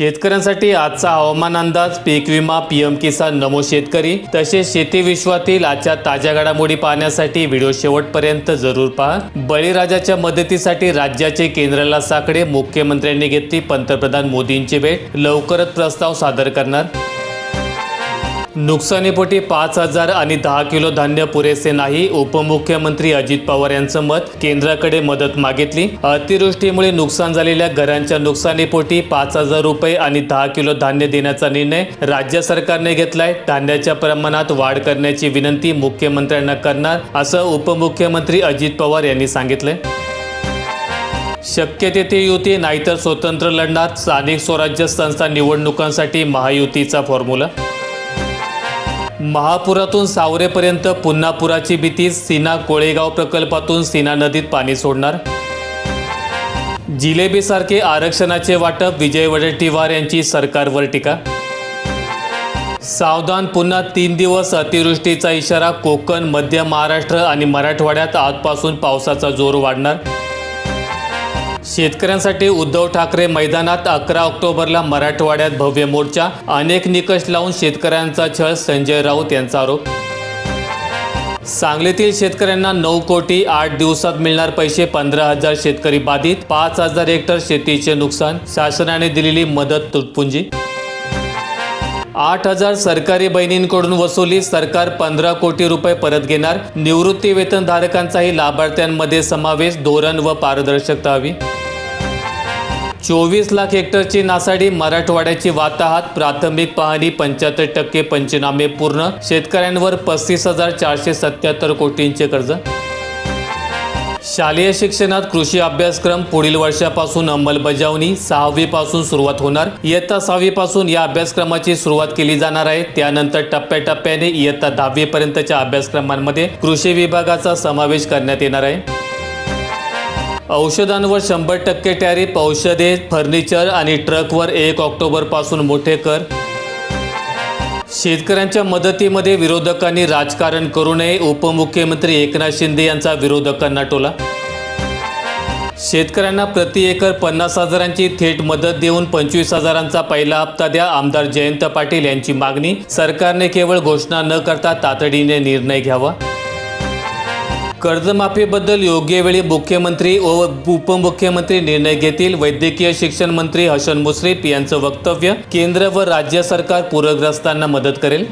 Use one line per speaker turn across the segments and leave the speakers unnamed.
शेतकऱ्यांसाठी आजचा हवामान अंदाज पीक विमा पीएम किसान नमो शेतकरी तसेच शेती विश्वातील आजच्या ताज्या घडामोडी पाहण्यासाठी व्हिडिओ शेवटपर्यंत जरूर पहा. बळीराजाच्या मदतीसाठी राज्याचे केंद्राला साकडे मुख्यमंत्र्यांनी घेतली पंतप्रधान मोदींची भेट. लवकरच प्रस्ताव सादर करणार. नुकसानीपोटी पाच हजार आणि दहा किलो धान्य पुरेसे नाही उपमुख्यमंत्री अजित पवार यांचं मत केंद्राकडे मदत मागितली. अतिवृष्टीमुळे नुकसान झालेल्या घरांच्या नुकसानीपोटी पाच हजार रुपये आणि दहा किलो धान्य देण्याचा निर्णय राज्य सरकारने घेतलाय. धान्याच्या प्रमाणात वाढ करण्याची विनंती मुख्यमंत्र्यांना करणार असं उपमुख्यमंत्री अजित पवार यांनी सांगितलंय. शक्य तेथे युती नाहीतर स्वतंत्र लढणार स्थानिक स्वराज्य संस्था निवडणुकांसाठी महायुतीचा फॉर्म्युला महापुरातून सावरेपर्यंत पुन्हा पुराची भीती सीना कोळेगाव प्रकल्पातून सीना नदीत पाणी सोडणार? जिलेबीसारखे आरक्षणाचे वाटप विजय वडेट्टीवार यांची सरकारवर टीका? सावधान पुन्हा तीन दिवस अतिवृष्टीचा इशारा कोकण मध्य महाराष्ट्र आणि मराठवाड्यात आजपासून पावसाचा जोर वाढणार? शेतकऱ्यांसाठी उद्धव ठाकरे मैदानात अकरा ऑक्टोबरला मराठवाड्यात भव्य मोर्चा अनेक निकष लावून शेतकऱ्यांचा छळ संजय राऊत यांचा आरोप. सांगलीतील शेतकऱ्यांना नऊ कोटी आठ दिवसात मिळणार पैसे पंधरा हजार शेतकरी बाधित पाच हजार हेक्टर शेतीचे नुकसान शासनाने दिलेली मदत तुटपुंजी. आठ हजार सरकारी बहिणींकडून वसुली सरकार पंधरा कोटी रुपये परत घेणार निवृत्ती वेतनधारकांचाही लाभार्थ्यांमध्ये समावेश धोरण व पारदर्शकता हवी. चोवीस लाख हेक्टरची नासाडी मराठवाड्याची वाताहात प्राथमिक पाहणी पंच्याहत्तर टक्के पंचनामे पूर्ण शेतकऱ्यांवर पस्तीस हजार चारशे सत्याहत्तर कोटींचे कर्ज. शालेय शिक्षणात कृषी अभ्यासक्रम पुढील वर्षापासून अंमलबजावणी सहावीपासून सुरुवात होणार. इयत्ता सहावीपासून या अभ्यासक्रमाची सुरुवात केली जाणार आहे. त्यानंतर टप्प्याटप्प्याने इयत्ता दहावीपर्यंतच्या अभ्यासक्रमांमध्ये कृषी विभागाचा समावेश करण्यात येणार आहे. औषधांवर शंभर टक्के टॅरिफ औषधे फर्निचर आणि ट्रकवर एक ऑक्टोबरपासून मोठे कर. शेतकऱ्यांच्या मदतीमध्ये विरोधकांनी राजकारण करू नये उपमुख्यमंत्री एकनाथ शिंदे यांचा विरोधकांना टोला. शेतकऱ्यांना प्रति एकर पन्नास हजारांची थेट मदत देऊन पंचवीस हजारांचा पहिला हप्ता द्या आमदार जयंत पाटील यांची मागणी. सरकारने केवळ घोषणा न करता तातडीने निर्णय घ्यावा. कर्जमाफीबद्दल योग्य वेळी मुख्यमंत्री व उपमुख्यमंत्री निर्णय घेतील. वैद्यकीय शिक्षण मंत्री हसन मुश्रीफ यांचं वक्तव्य केंद्र व राज्य सरकार पूरग्रस्तांना मदत करेल.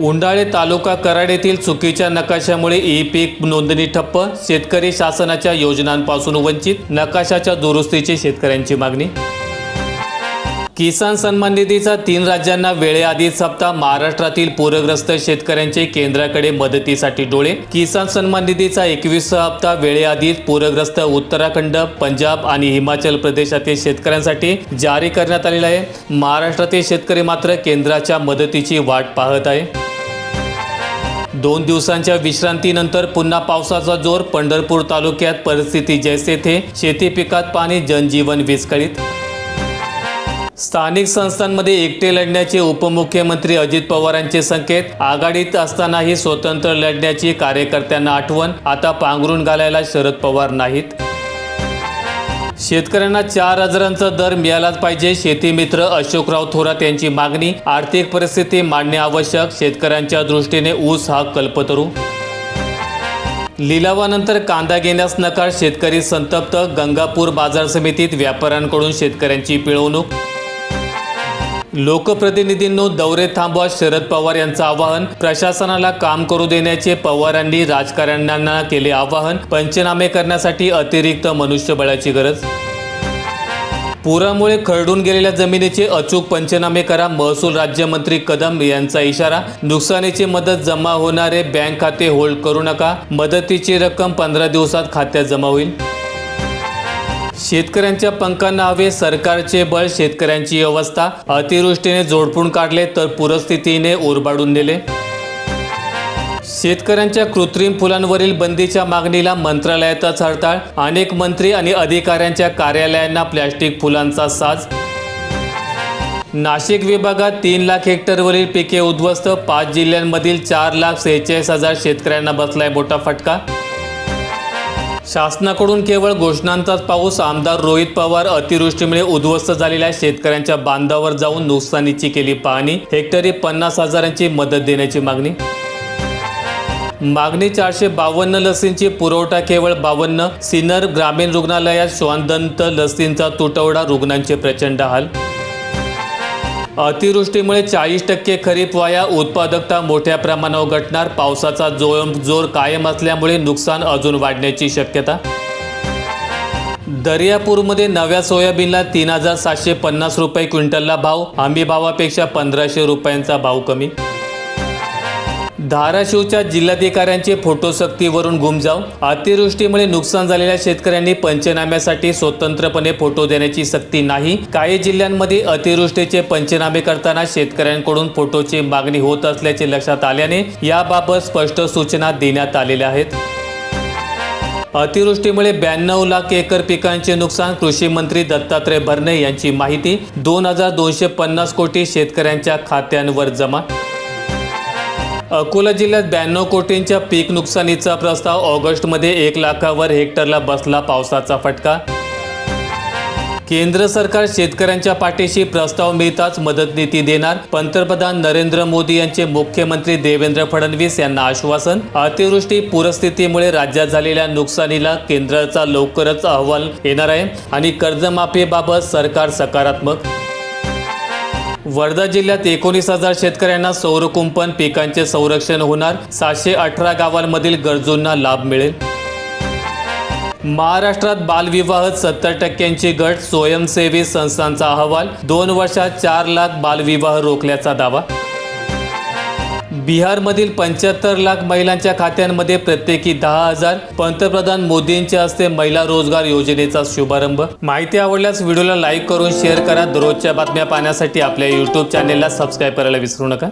उंडाळे तालुका कराड येथील चुकीच्या नकाशामुळे ई पीक नोंदणी ठप्प शेतकरी शासनाच्या योजनांपासून वंचित नकाशाच्या दुरुस्तीची शेतकऱ्यांची मागणी किसान सन्मान निधीचा तीन राज्यांना वेळेआधीच हप्ता. महाराष्ट्रातील पूरग्रस्त शेतकऱ्यांचे केंद्राकडे मदतीसाठी डोळे. किसान सन्मान निधीचा एकवीसचा हप्ता वेळेआधीच पूरग्रस्त उत्तराखंड पंजाब आणि हिमाचल प्रदेशातील शेतकऱ्यांसाठी जारी करण्यात आलेला आहे. महाराष्ट्रातील शेतकरी मात्र केंद्राच्या मदतीची वाट पाहत आहे. दोन दिवसांच्या विश्रांतीनंतर पुन्हा पावसाचा जोर. पंढरपूर तालुक्यात परिस्थिती जैसे थे. शेती पिकात पाणी जनजीवन विस्कळीत स्थानिक संस्थांमध्ये एकटे लढण्याचे उपमुख्यमंत्री अजित पवारांचे संकेत आघाडीत असतानाही स्वतंत्र लढण्याची कार्यकर्त्यांना आठवण आता पांघरून घालायला शरद पवार नाहीत. शेतकऱ्यांना चार हजारांचा दर मिळालाच पाहिजे शेतीमित्र अशोकराव थोरात यांची मागणी आर्थिक परिस्थिती मांडणे आवश्यक शेतकऱ्यांच्या दृष्टीने ऊस हा कल्पतरू. लिलावानंतर कांदा घेण्यास नकार शेतकरी संतप्त गंगापूर बाजार समितीत व्यापाऱ्यांकडून शेतकऱ्यांची पिळवणूक लोकप्रतिनिधींनो दौरे थांबवा शरद पवार यांचं आवाहन. प्रशासनाला काम करू देण्याचे पवारांनी राजकारण्यांना केले आवाहन. पंचनामे करण्यासाठी अतिरिक्त मनुष्यबळाची गरज. पुरामुळे खरडून गेलेल्या जमिनीचे अचूक पंचनामे करा. महसूल राज्यमंत्री कदम यांचा इशारा. नुकसानीची मदत जमा होणारे बँक खाते होल्ड करू नका. मदतीची रक्कम पंधरा दिवसात खात्यात जमा होईल. शेतकऱ्यांच्या पंखांना हवे सरकारचे बळ शेतकऱ्यांची अवस्था. अतिवृष्टीने जोडपून काढले तर पूरस्थितीने ओरबाडून नेले. शेतकऱ्यांच्या कृत्रिम फुलांवरील बंदीच्या मागणीला मंत्रालयातच हडताळ. अनेक मंत्री आणि अधिकाऱ्यांच्या कार्यालयांना प्लॅस्टिक फुलांचा साज. नाशिक विभागात तीन लाख हेक्टरवरील पिके उद्ध्वस्त. पाच जिल्ह्यांमधील चार लाख सेहेचाळीस हजार शेतकऱ्यांना बसलाय मोठा फटका. शासनाकडून केवळ घोषणांचाच पाऊस आमदार रोहित पवार अतिवृष्टीमुळे उद्ध्वस्त झालेल्या शेतकऱ्यांच्या बांधावर जाऊन नुकसानीची केली पाहणी. हेक्टरी पन्नास हजारांची मदत देण्याची मागणी. मागणी चारशे बावन्न लसींची पुरवठा केवळ बावन्न. सिनर ग्रामीण रुग्णालयात श्वानदंत लसींचा तुटवडा रुग्णांचे प्रचंड हाल. अतिवृष्टीमुळे चाळीस टक्के खरीप वाया उत्पादकता मोठ्या प्रमाणावर घटणार पावसाचा जोर जोर कायम असल्यामुळे नुकसान अजून वाढण्याची शक्यता. दर्यापूरमध्ये नव्या सोयाबीनला तीन हजार सातशे पन्नास रुपये क्विंटलला भाव हमी भावापेक्षा पंधराशे रुपयांचा भाव कमी. धाराशिवच्या जिल्हाधिकाऱ्यांचे फोटो सक्तीवरून गुमजाव अतिवृष्टीमुळे नुकसान झालेल्या शेतकऱ्यांनी पंचनाम्यासाठी स्वतंत्रपणे फोटो देण्याची सक्ती नाही. काही जिल्ह्यांमध्ये अतिवृष्टीचे पंचनामे करताना शेतकऱ्यांकडून फोटोची मागणी होत असल्याचे लक्षात आल्याने याबाबत स्पष्ट सूचना देण्यात आलेल्या आहेत. अतिवृष्टीमुळे ब्याण्णव लाख एकर पिकांचे नुकसान कृषी मंत्री दत्तात्रय भरणे यांची माहिती दोन हजार दोनशे पन्नास कोटी शेतकऱ्यांच्या खात्यांवर जमा अकोला जिल्ह्यात ब्याण्णव कोटींच्या पीक नुकसानीचा प्रस्ताव ऑगस्टमध्ये एक लाखावर हेक्टरला बसला पावसाचा फटका. केंद्र सरकार शेतकऱ्यांच्या पाठीशी प्रस्ताव मिळताच मदत निधी देणार. पंतप्रधान नरेंद्र मोदी यांचे मुख्यमंत्री देवेंद्र फडणवीस यांना आश्वासन. अतिवृष्टी पूरस्थितीमुळे राज्यात झालेल्या नुकसानीला केंद्राचा लवकरच अहवाल येणार आहे आणि कर्जमाफीबाबत सरकार सकारात्मक वर्धा जिल्ह्यात एकोणीस हजार शेतकऱ्यांना सौरकुंपण पिकांचे संरक्षण होणार. सातशे अठरा गावांमधील गरजूंना लाभ मिळेल. महाराष्ट्रात बालविवाहात सत्तर टक्क्यांची घट. स्वयंसेवी संस्थांचा अहवाल. दोन वर्षात चार लाख बालविवाह रोखल्याचा दावा. बिहारमधील पंच्याहत्तर लाख महिलांच्या खात्यांमध्ये प्रत्येकी दहा हजार पंतप्रधान मोदींच्या हस्ते महिला रोजगार योजनेचा शुभारंभ. माहिती आवडल्यास व्हिडिओला लाईक करून शेअर करा. दररोजच्या बातम्या पाहण्यासाठी आपल्या यूट्यूब चॅनेलला सबस्क्राईब करायला विसरू नका.